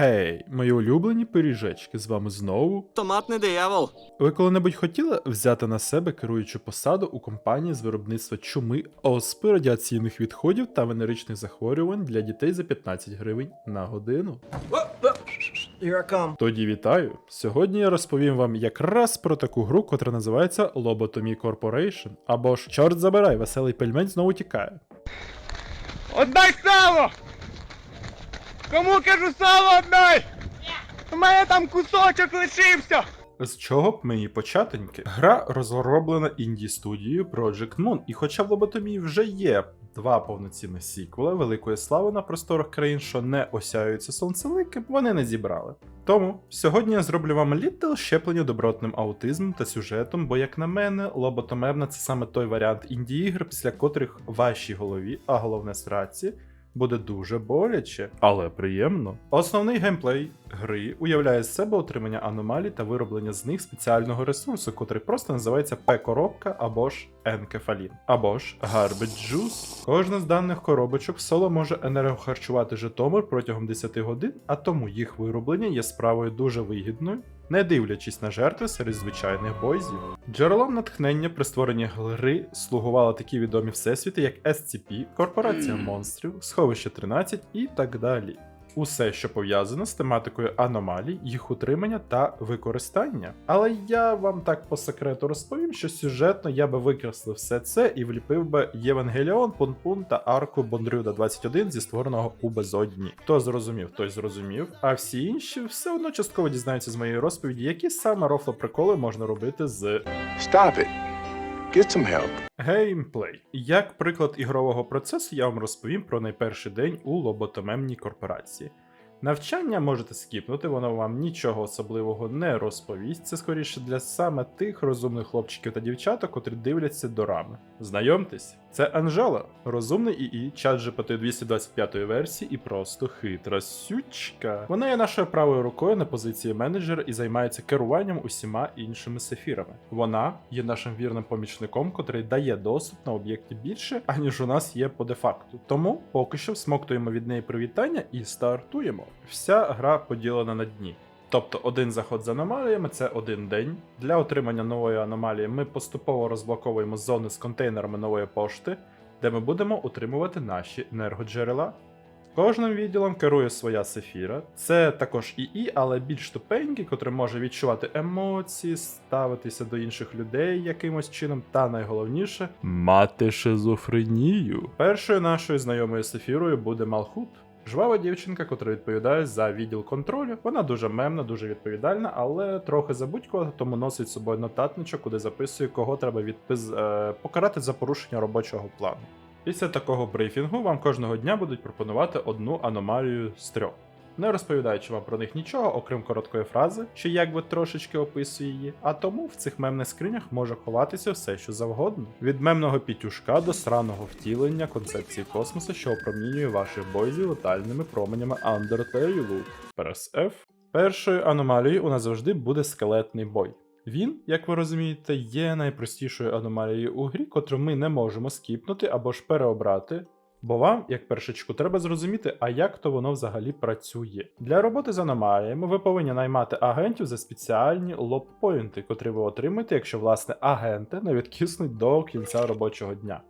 Гей, мої улюблені пиріжечки, з вами знову. Томатний диявол. Ви коли-небудь хотіли взяти на себе керуючу посаду у компанії з виробництва чуми, оспи, радіаційних відходів та венеричних захворювань для дітей за 15 гривень на годину? Here I come. Тоді вітаю! Сьогодні я розповім вам якраз про таку гру, котра називається Lobotomy Corporation, або ж Чорт забирай, веселий пельмень знову тікає. Отдай сало! Кому кажу сало отдай? У мене там кусочок лишився! З чого б мені початеньки? Гра розроблена інді студією Project Moon, і хоча в лоботомії вже є два повноцінних сіквели великої слави на просторах країн, що не осяюються сонцеликим, вони не зібрали. Тому сьогодні я зроблю вам літл щеплення добротним аутизмом та сюжетом, бо, як на мене, лоботомерна це саме той варіант інді-ігр, після котрих вашій голові, а головне сраці, буде дуже боляче, але приємно. Основний геймплей гри уявляє з себе отримання аномалій та вироблення з них спеціального ресурсу, котрий просто називається П-коробка або ж енкефалін, або ж Garbage Juice. Кожна з даних коробочок в соло може енергохарчувати Житомир протягом 10 годин, а тому їх вироблення є справою дуже вигідною. Не дивлячись на жертви серед звичайних бойзів. Джерелом натхнення при створенні гри слугували такі відомі всесвіти, як SCP, Корпорація монстрів, Сховище 13 і так далі. Усе, що пов'язано з тематикою аномалій, їх утримання та використання. Але я вам так по секрету розповім, що сюжетно я би викреслив все це і вліпив би Євангеліон, Пунпун та арку Бондрюда 21 зі створеного у безодні. Хто зрозумів, той зрозумів. А всі інші все одно частково дізнаються з моєї розповіді, які саме рофло приколи можна робити з Stop it. Get some help. Геймплей. Як приклад ігрового процесу, я вам розповім про найперший день у лоботомемній корпорації. Навчання можете скіпнути, воно вам нічого особливого не розповість. Це скоріше для саме тих розумних хлопчиків та дівчаток, котрі дивляться до рами. Знайомтесь, це Анжела, розумний ІІ, чат GPT 225 версії і просто хитра сючка. Вона є нашою правою рукою на позиції менеджера і займається керуванням усіма іншими сефірами. Вона є нашим вірним помічником, котрий дає доступ на об'єкти більше, аніж у нас є по дефакту. Тому поки що всмоктуємо від неї привітання і стартуємо. Вся гра поділена на дні. Тобто один заход з аномаліями це один день. Для отримання нової аномалії ми поступово розблоковуємо зони з контейнерами нової пошти, де ми будемо утримувати наші енергоджерела. Кожним відділом керує своя сефіра. Це також ІІ, але більш тупенький, котрий може відчувати емоції, ставитися до інших людей якимось чином, та найголовніше мати шизофренію. Першою нашою знайомою сефірою буде Малхут. Жвава дівчинка, котра відповідає за відділ контролю. Вона дуже мемна, дуже відповідальна, але трохи забудькова, тому носить з собою нотатничок, куди записує, кого треба відпис... е... покарати за порушення робочого плану. Після такого брифінгу вам кожного дня будуть пропонувати одну аномалію з трьох. Не розповідаючи вам про них нічого, окрім короткої фрази, що якби трошечки описує її, а тому в цих мемних скринях може ховатися все, що завгодно. Від мемного пітюшка до сраного втілення концепції космосу, що опромінює ваших бойзів летальними променями Undertale. Прес F. Першою аномалією у нас завжди буде скелетний бой. Він, як ви розумієте, є найпростішою аномалією у грі, котру ми не можемо скіпнути або ж переобрати. Бо вам, як першечку, треба зрозуміти, а як то воно взагалі працює. Для роботи з аномаліями ви повинні наймати агентів за спеціальні лоб-поінти, котрі ви отримаєте, якщо власне агенти не відкиснуть до кінця робочого дня.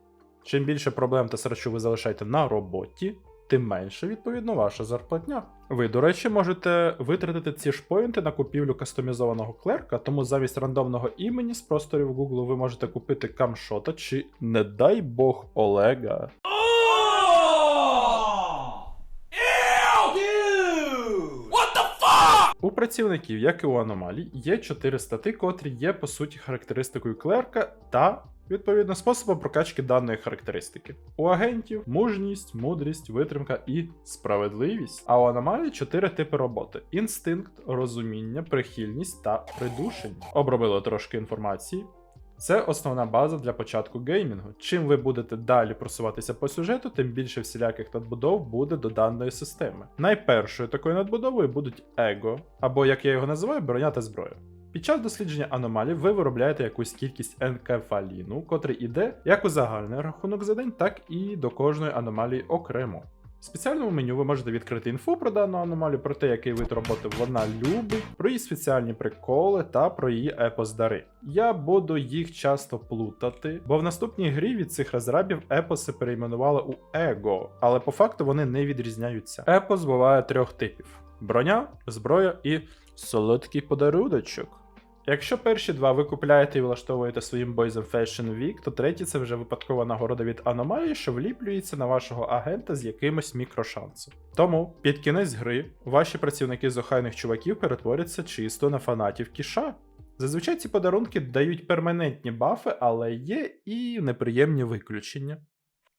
Чим більше проблем та срачу ви залишаєте на роботі, тим менше, відповідно, ваша зарплатня. Ви, до речі, можете витратити ці ж поінти на купівлю кастомізованого клерка, тому замість рандомного імені з просторів Google ви можете купити камшота чи, не дай Бог, Олега. У працівників, як і у аномалій, є чотири стати, котрі є по суті характеристикою клерка та. Відповідно, способом прокачки даної характеристики. У агентів мужність, мудрість, витримка і справедливість. А у аномалії чотири типи роботи: інстинкт, розуміння, прихильність та придушення. Обробили трошки інформації. Це основна база для початку геймінгу. Чим ви будете далі просуватися по сюжету, тим більше всіляких надбудов буде до даної системи. Найпершою такою надбудовою будуть его, або як я його називаю, броня та зброя. Під час дослідження аномалій ви виробляєте якусь кількість енкефаліну, котрий іде як у загальний рахунок за день, так і до кожної аномалії окремо. В спеціальному меню ви можете відкрити інфу про дану аномалію, про те, який вид роботи вона любить, про її спеціальні приколи та про її епос-дари. Я буду їх часто плутати, бо в наступній грі від цих розрабів епоси перейменували у его, але по факту вони не відрізняються. Епос буває трьох типів: броня, зброя і солодкий подаруночок. Якщо перші два ви купляєте і влаштовуєте своїм бойзом Fashion Week, то третій це вже випадкова нагорода від аномалії, що вліплюється на вашого агента з якимось мікрошансом. Тому під кінець гри ваші працівники з охайних чуваків перетворяться чисто на фанатів кіша. Зазвичай ці подарунки дають перманентні бафи, але є і неприємні виключення.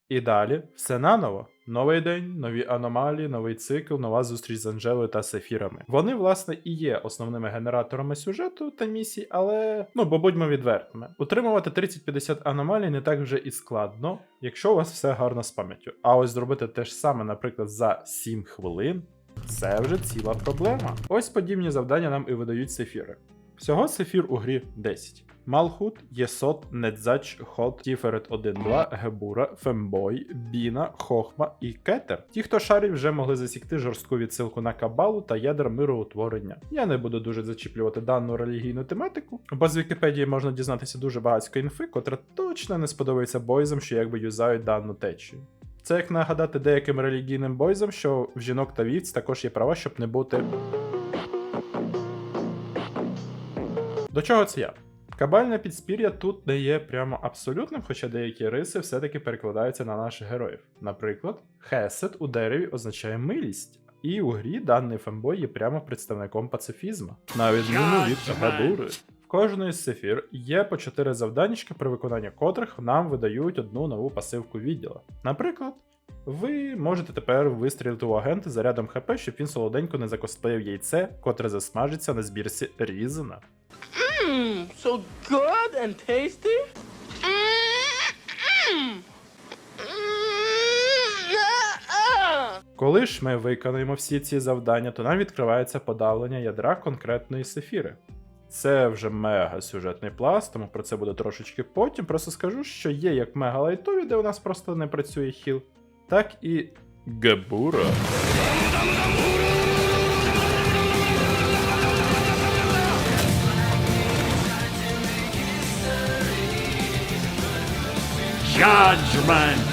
І далі все наново. Новий день, нові аномалії, новий цикл, нова зустріч з Анжелою та Сефірами. Вони, власне, і є основними генераторами сюжету та місій, але ну бо будьмо відвертими. Утримувати 30-50 аномалій не так вже і складно, якщо у вас все гарно з пам'яттю. А ось зробити те ж саме, наприклад, за 7 хвилин. Це вже ціла проблема. Ось подібні завдання нам і видають сефіри. Всього сефір у грі 10. Малхут, Єсот, Недзач, Хот, Тіферет 1-2, Гебура, Фембой, Біна, Хохма і Кетер. Ті, хто шарить, вже могли засікти жорстку відсилку на кабалу та ядер мироутворення. Я не буду дуже зачіплювати дану релігійну тематику, бо з Вікіпедії можна дізнатися дуже багатько інфи, котра точно не сподобається бойзам, що якби юзають дану течію. Це як нагадати деяким релігійним бойзам, що в жінок та вівць також є права, щоб не бути. До чого це я? Кабальне підспір'я тут не є прямо абсолютним, хоча деякі риси все-таки перекладаються на наших героїв. Наприклад, хесед у дереві означає милість, і у грі даний фембой є прямо представником пацифізму, на відміну від Габури. В кожної з сефір є по 4 завданнячка, при виконанні котрих нам видають одну нову пасивку відділа. Наприклад, ви можете тепер вистрілити у агента зарядом ХП, щоб він солоденько не закосплеїв яйце, котре засмажиться на збірці Різена. Mmm, so good and tasty. Коли ж ми виконаємо всі ці завдання, то нам відкривається подавлення ядра конкретної сефіри. Це вже мега сюжетний пласт, тому про це буде трошечки потім. Просто скажу, що є як мега лайтові, де у нас просто не працює хіл, так і Габура. Judgment!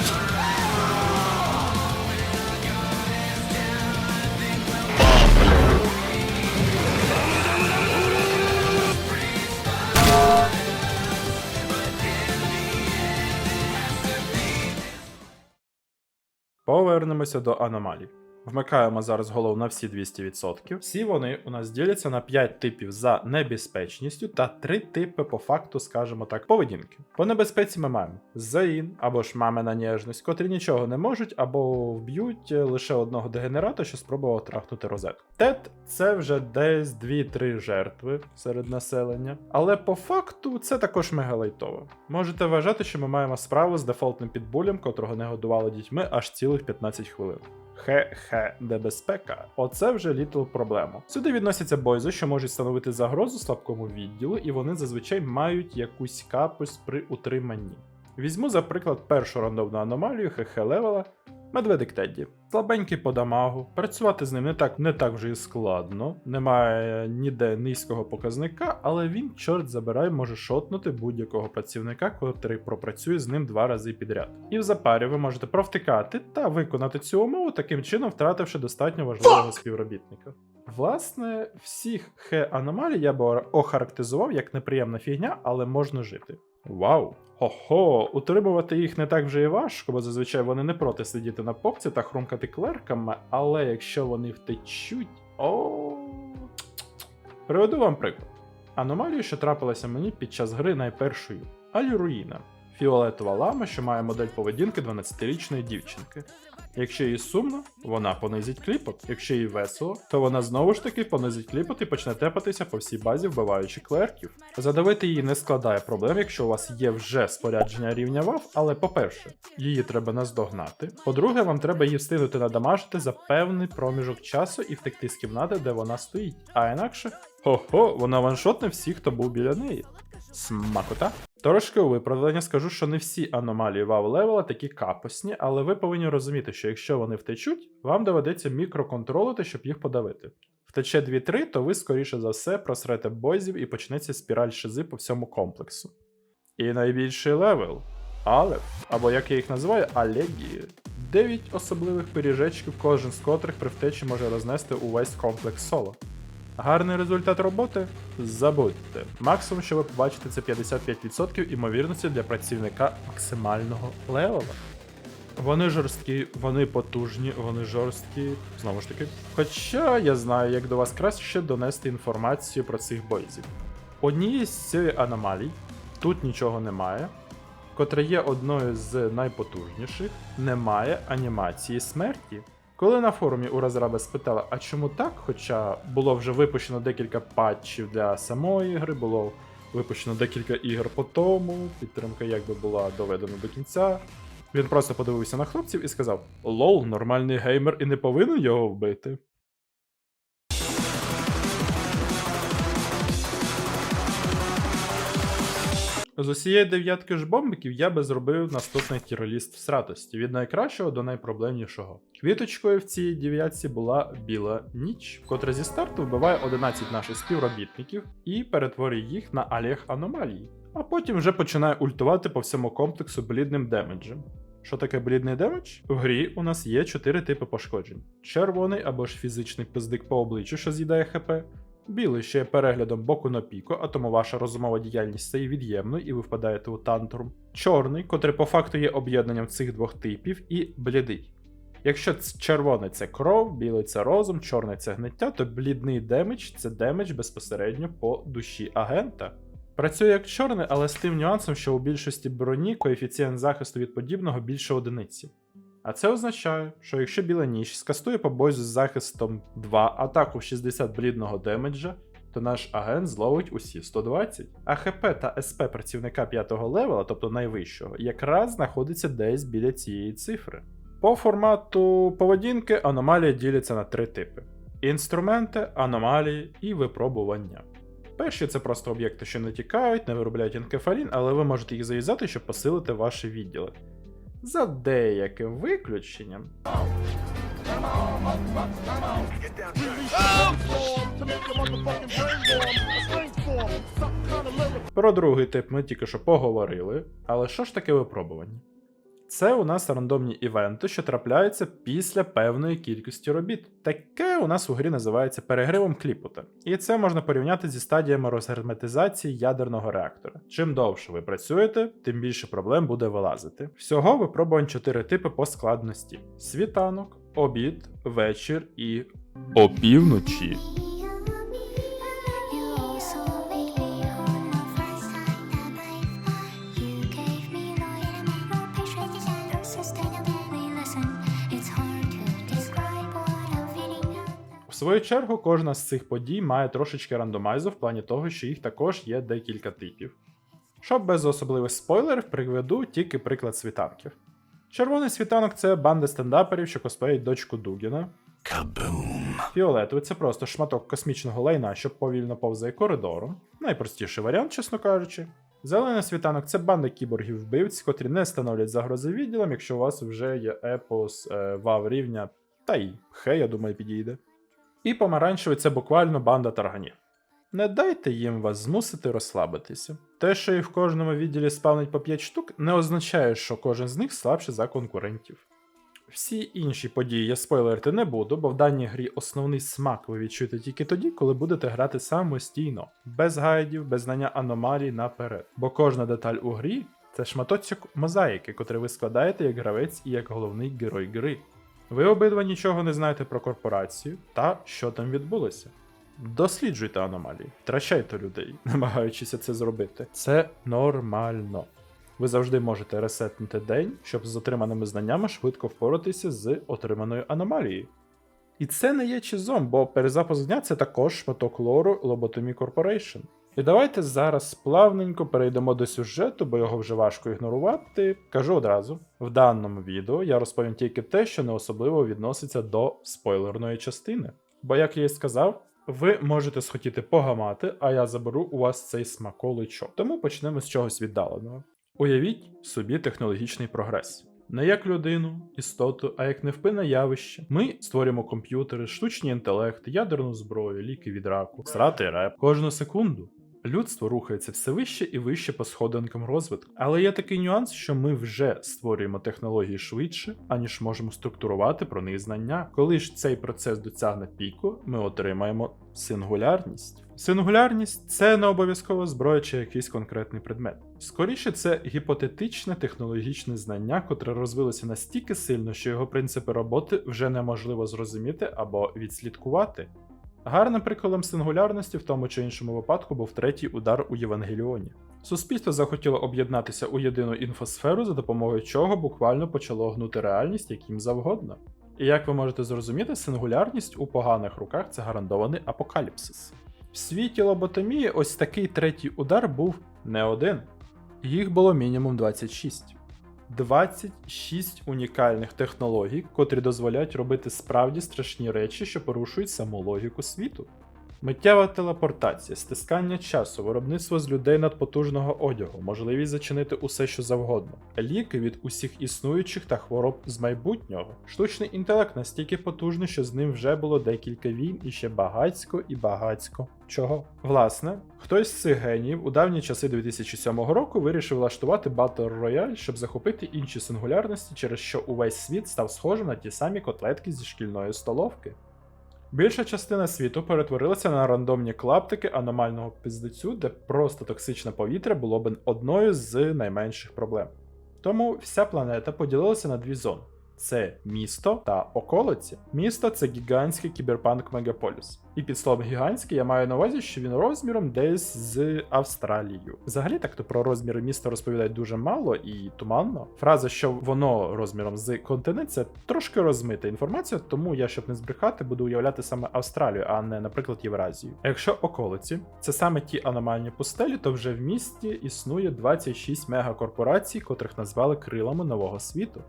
Повернемося до аномалій. Вмикаємо зараз голову на всі 200%. Всі вони у нас діляться на 5 типів за небезпечністю та 3 типи по факту, скажімо так, поведінки. По небезпеці ми маємо Заїн або ж мамина ніжність, котрі нічого не можуть або вб'ють лише одного дегенерата, що спробував трахнути розетку. Тет це вже десь 2-3 жертви серед населення, але по факту це також мегалайтово. Можете вважати, що ми маємо справу з дефолтним підбулем, котрого не годували дітьми аж цілих 15 хвилин. Хе-хе, де безпека. Оце вже літл проблема. Сюди відносяться бойзи, що можуть становити загрозу слабкому відділу, і вони зазвичай мають якусь капусь при утриманні. Візьму, за приклад, першу рандомну аномалію хе-хе левела. Медведик Тедді. Слабенький по дамагу. Працювати з ним не так не так вже і складно. Немає ніде низького показника, але він, чорт забирай, може шотнути будь-якого працівника, котрий пропрацює з ним два рази підряд. І в запарі ви можете провтикати та виконати цю умову, таким чином втративши достатньо важливого співробітника. Власне, всіх хе аномалій я б охарактеризував як неприємна фігня, але можна жити. Вау! Хо-хо, утримувати їх не так вже і важко, бо зазвичай вони не проти сидіти на попці та хрумкати клерками, але якщо вони втечуть. О. Приведу вам приклад. Аномалію, що трапилася мені під час гри найпершою Аліруїна. Фіолетова лама, що має модель поведінки 12-річної дівчинки. Якщо їй сумно, вона понизить кліпот. Якщо їй весело, то вона знову ж таки понизить кліпот і почне тепатися по всій базі, вбиваючи клерків. Задавити її не складає проблем, якщо у вас є вже спорядження рівня ВАВ, але по-перше, її треба наздогнати. По-друге, вам треба її встигнути надамажити за певний проміжок часу і втекти з кімнати, де вона стоїть. А інакше, хо-хо, вона ваншотне всіх, хто був біля неї. Смакота. Трошки у виправдання скажу, що не всі аномалії вау левела такі капосні, але ви повинні розуміти, що якщо вони втечуть, вам доведеться мікроконтролити, щоб їх подавити. Втече 2-3, то ви, скоріше за все, просрете бойзів і почнеться спіраль шизи по всьому комплексу. І найбільший левел Алеф, або як я їх називаю, Алегії. 9 особливих пиріжечків, кожен з котрих при втечі може рознести увесь комплекс соло. Гарний результат роботи? Забудьте. Максимум, що ви побачите, це 55% імовірності для працівника максимального левела. Вони жорсткі, вони потужні, вони жорсткі, знову ж таки. Хоча я знаю, як до вас краще донести інформацію про цих бойзів. Однієї з цих аномалій, тут нічого немає, котра є одною з найпотужніших, немає анімації смерті. Коли на форумі у розраби спитали, а чому так, хоча було вже випущено декілька патчів для самої гри, було випущено декілька ігор по тому, підтримка якби була доведена до кінця. Він просто подивився на хлопців і сказав: Лол, нормальний геймер і не повинен його вбити. З усієї дев'ятки ж бомбиків я би зробив наступний тіроліст в сратості від найкращого до найпроблемнішого. Квіточкою в цій дев'ятці була біла ніч, котра зі старту вбиває 11 наших співробітників і перетворює їх на аліг аномалії. А потім вже починає ультувати по всьому комплексу блідним демеджем. Що таке блідний демедж? В грі у нас є 4 типи пошкоджень: червоний або ж фізичний пиздик по обличчю, що з'їдає ХП, Білий ще є переглядом боку на піку, а тому ваша розумова діяльність стає від'ємною і ви впадаєте у тантрум. Чорний, котрий по факту є об'єднанням цих двох типів, і блідий. Якщо червоний це кров, білий це розум, чорний це гниття, то блідний демедж це демедж безпосередньо по душі агента. Працює як чорний, але з тим нюансом, що у більшості броні коефіцієнт захисту від подібного більше одиниці. А це означає, що якщо біла ніч скастує по з захистом 2 атаку в 60 блідного демеджа, то наш агент зловить усі 120. А ХП та СП працівника 5 левела, тобто найвищого, якраз знаходиться десь біля цієї цифри. По формату поведінки аномалії діляться на три типи: інструменти, аномалії і випробування. Перші це просто об'єкти, що не тікають, не виробляють енкефалін, але ви можете їх зав'язати, щоб посилити ваші відділи. За деяким виключенням. Про другий тип ми тільки що поговорили, але що ж таке випробування? Це у нас рандомні івенти, що трапляються після певної кількості робіт. Таке у нас у грі називається перегривом кліпота. І це можна порівняти зі стадіями розгерметизації ядерного реактора. Чим довше ви працюєте, тим більше проблем буде вилазити. Всього випробувань 4 типи по складності: світанок, обід, вечір і опівночі. Свою чергу, кожна з цих подій має трошечки рандомайзу в плані того, що їх також є декілька типів. Щоб без особливих спойлерів, приведу тільки приклад світанків. Червоний світанок це банда стендаперів, що косплеїть дочку Дугіна. Кабум. Фіолетовий це просто шматок космічного лайна, що повільно повзає коридором. Найпростіший варіант, чесно кажучи. Зелений світанок це банда кіборгів вбивць, котрі не становлять загрози відділам, якщо у вас вже є епос е, вав рівня, та й хе, я думаю, підійде. І помаранчевий це буквально банда тарганів. Не дайте їм вас змусити розслабитися. Те, що їх в кожному відділі спавнить по 5 штук, не означає, що кожен з них слабший за конкурентів. Всі інші події я спойлерити не буду, бо в даній грі основний смак ви відчуєте тільки тоді, коли будете грати самостійно, без гайдів, без знання аномалій наперед. Бо кожна деталь у грі це шматочок мозаїки, котрий ви складаєте як гравець і як головний герой гри. Ви обидва нічого не знаєте про корпорацію та що там відбулося. Досліджуйте аномалії, втрачайте людей, намагаючися це зробити. Це нормально. Ви завжди можете ресетнути день, щоб з отриманими знаннями швидко впоратися з отриманою аномалією. І це не є чизом, бо перезапуск дня це також шматок лору Lobotomy Corporation. І давайте зараз плавненько перейдемо до сюжету, бо його вже важко ігнорувати. Кажу одразу: в даному відео я розповім тільки те, що не особливо відноситься до спойлерної частини. Бо, як я і сказав, Ви можете схотіти погамати, а я заберу у вас цей смаколичок. Тому почнемо з чогось віддаленого. Уявіть собі технологічний прогрес. Не як людину, істоту, а як невпинне явище. Ми створюємо комп'ютери, штучний інтелект, ядерну зброю, ліки від раку, срати реп. Кожну секунду людство рухається все вище і вище по сходинкам розвитку. Але є такий нюанс, що ми вже створюємо технології швидше, аніж можемо структурувати про них знання. Коли ж цей процес досягне піку, ми отримаємо сингулярність. Сингулярність це не обов'язково зброя чи якийсь конкретний предмет. Скоріше, це гіпотетичне технологічне знання, котре розвилося настільки сильно, що його принципи роботи вже неможливо зрозуміти або відслідкувати. Гарним прикладом сингулярності в тому чи іншому випадку був третій удар у Євангеліоні. Суспільство захотіло об'єднатися у єдину інфосферу, за допомогою чого буквально почало гнути реальність яким завгодно. І як ви можете зрозуміти, сингулярність у поганих руках це гарантований апокаліпсис. В світі лоботомії ось такий третій удар був не один. Їх було мінімум 26. 26 унікальних технологій, котрі дозволяють робити справді страшні речі, що порушують саму логіку світу. Миттєва телепортація, стискання часу, виробництво з людей надпотужного одягу, можливість зачинити усе, що завгодно, ліки від усіх існуючих та хвороб з майбутнього. Штучний інтелект настільки потужний, що з ним вже було декілька війн і ще багацько і багацько. Чого? Власне, хтось з цих геніїв у давні часи 2007 року вирішив влаштувати Battle Royale, щоб захопити інші сингулярності, через що увесь світ став схожим на ті самі котлетки зі шкільної столовки. Більша частина світу перетворилася на рандомні клаптики аномального піздецю, де просто токсичне повітря було б одною з найменших проблем. Тому вся планета поділилася на дві зони: це місто та околиці. Місто це гігантський кіберпанк мегаполіс. І під словом гігантський я маю на увазі, що він розміром десь з Австралією. Взагалі, так то про розміри міста розповідають дуже мало і туманно. Фраза, що воно розміром з континент, це трошки розмита інформація, тому я, щоб не збрехати, буду уявляти саме Австралію, а не, наприклад, Євразію. А якщо околиці це саме ті аномальні пустелі, то вже в місті існує 26 мегакорпорацій, котрих назвали крилами нового світу.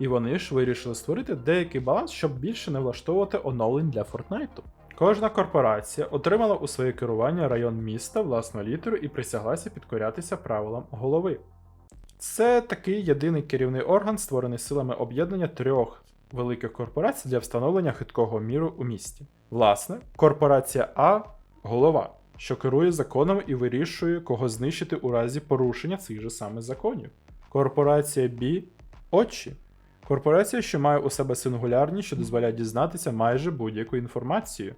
І вони ж вирішили створити деякий баланс, щоб більше не влаштовувати оновлень для Фортнайту. Кожна корпорація отримала у своє керування район міста, власну літеру і присяглася підкорятися правилам голови. Це такий єдиний керівний орган, створений силами об'єднання трьох великих корпорацій для встановлення хиткого міру у місті. Власне, корпорація А голова, що керує законом і вирішує, кого знищити у разі порушення цих же самих законів. Корпорація Б очі. Корпорація, що має у себе сингулярність, що дозволяє дізнатися майже будь-яку інформацію.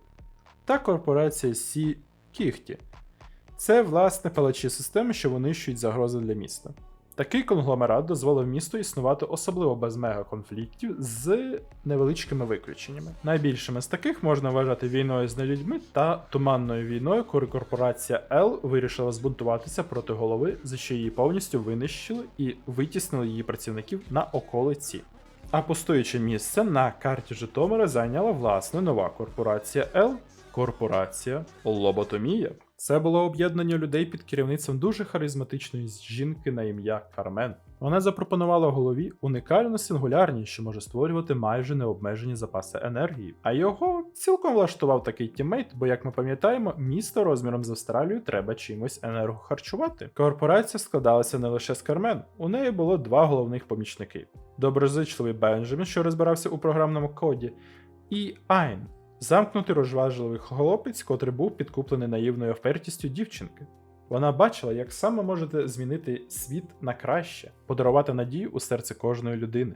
Та корпорація Сі Кіхті. Це, власне, палачі системи, що винищують загрози для міста. Такий конгломерат дозволив місту існувати особливо без мегаконфліктів з невеличкими виключеннями. Найбільшими з таких можна вважати війною з нелюдьми та туманною війною, коли корпорація L вирішила збунтуватися проти голови, за що її повністю винищили і витіснили її працівників на околиці. А пустуюче місце на карті Житомира зайняла власне нова корпорація L корпорація Лоботомія. Це було об'єднання людей під керівництвом дуже харизматичної жінки на ім'я Кармен. Вона запропонувала голові унікальну сингулярність, що може створювати майже необмежені запаси енергії. А його цілком влаштував такий тіммейт, бо, як ми пам'ятаємо, місто розміром з Австралію треба чимось енергохарчувати. Корпорація складалася не лише з Кармен, у неї було два головних помічники: доброзичливий Бенджамін, що розбирався у програмному коді, і Айн. Замкнутий розважливий хлопець, котрий був підкуплений наївною впертістю дівчинки. Вона бачила, як саме можете змінити світ на краще, подарувати надію у серце кожної людини.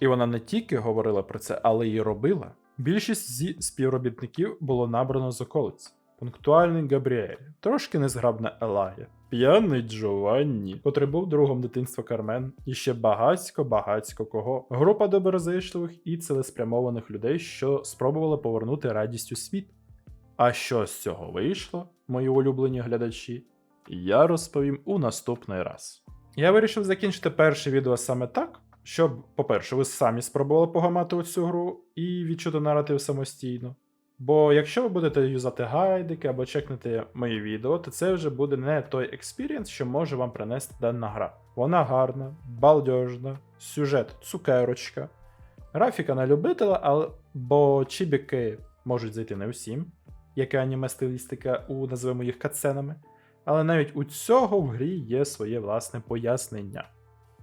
І вона не тільки говорила про це, але й робила. Більшість зі співробітників було набрано з околиць. Пунктуальний Габріель, трошки незграбна Елая, п'яний Джованні, котрий був другом дитинства Кармен, і ще багацько-багацько кого. Група доброзичливих і цілеспрямованих людей, що спробували повернути радість у світ. А що з цього вийшло, мої улюблені глядачі, я розповім у наступний раз. Я вирішив закінчити перше відео саме так, щоб, по-перше, ви самі спробували погамати цю гру і відчути наратив самостійно. Бо якщо ви будете юзати гайдики або чекнути мої відео, то це вже буде не той експірієнс, що може вам принести дана гра. Вона гарна, балдежна, сюжет цукерочка, графіка на любителя, але бо чібіки можуть зайти не всім. яка аніме стилістика у називаємо їх катсценами, але навіть у цього в грі є своє власне пояснення.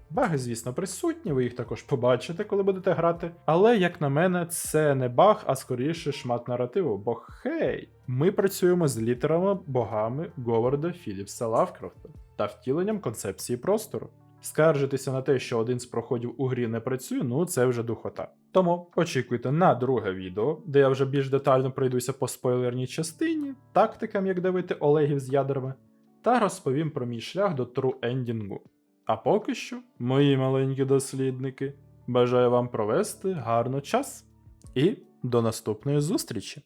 Баги, звісно, присутні, ви їх також побачите, коли будете грати. Але, як на мене, це не баг, а скоріше шмат наративу. Бо хей, ми працюємо з літерами богами Говарда Філіпса Лавкрафта та втіленням концепції простору. Скаржитися на те, що один з проходів у грі не працює, ну це вже духота. Тому очікуйте на друге відео, де я вже більш детально пройдуся по спойлерній частині, тактикам, як давити Олегів з ядрами, та розповім про мій шлях до тру ендінгу. А поки що, мої маленькі дослідники, бажаю вам провести гарно час і до наступної зустрічі!